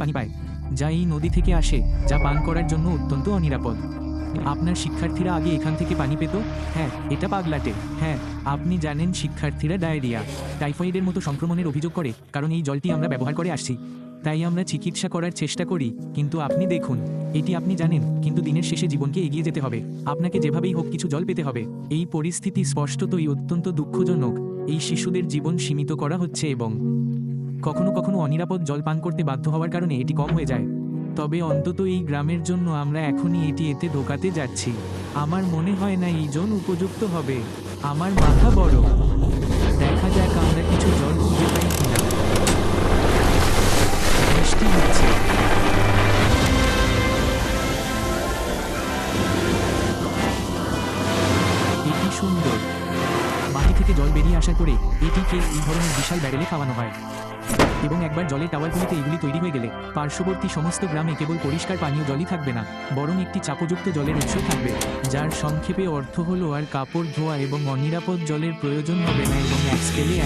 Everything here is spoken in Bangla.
পানি পায় যা এই নদী থেকে আসে, যা পান করার জন্য অত্যন্ত অনিরাপদ। আপনার শিক্ষার্থীরা আগে এখান থেকে পানি পেত? হ্যাঁ এটা পাগলাটে। হ্যাঁ আপনি জানেন শিক্ষার্থীরা ডায়রিয়া, টাইফয়েডের মতো সংক্রমণের অভিযোগ করে, কারণ এই জলটি আমরা ব্যবহার করে আসছি। তাই আমরা চিকিৎসা করার চেষ্টা করি, কিন্তু আপনি দেখুন, এটি আপনি জানেন, কিন্তু দিনের শেষে জীবনকে এগিয়ে যেতে হবে। আপনাকে যেভাবেই হোক কিছু জল পেতে হবে। এই পরিস্থিতি স্পষ্টতই অত্যন্ত দুঃখজনক। এই শিশুদের জীবন সীমিত করা হচ্ছে এবং কখনো কখনো অনিরাপদ জল পান করতে বাধ্য হওয়ার কারণে এটি কম হয়ে যায়। তবে অন্তত এই গ্রামের জন্য আমরা এখনই এটি এতে ঢোকাতে যাচ্ছি। আমার মনে হয় না এই জন উপযুক্ত হবে। আমার মাথা বড়। দেখা যাক আমরা কিছু জল খুঁজে পাই কিনা। এটি সুন্দর। মাটি থেকে জল বেরিয়ে আসার পরে এটিকে এই ধরনের বিশাল ব্যারেলে খাওয়ানো হয়। এবং একবার জলের টাওয়ারগুলিতে এগুলি তৈরি হয়ে গেলে পার্শ্ববর্তী সমস্ত গ্রামে কেবল পরিষ্কার পানীয় জলই থাকবে না, বরং একটি চাপযুক্ত জলের উৎস থাকবে, যার সংক্ষেপে অর্থ হলো আর কাপড়, ধোয়া এবং অনিরাপদ জলের প্রয়োজন হবে না এবং এক স্কেলে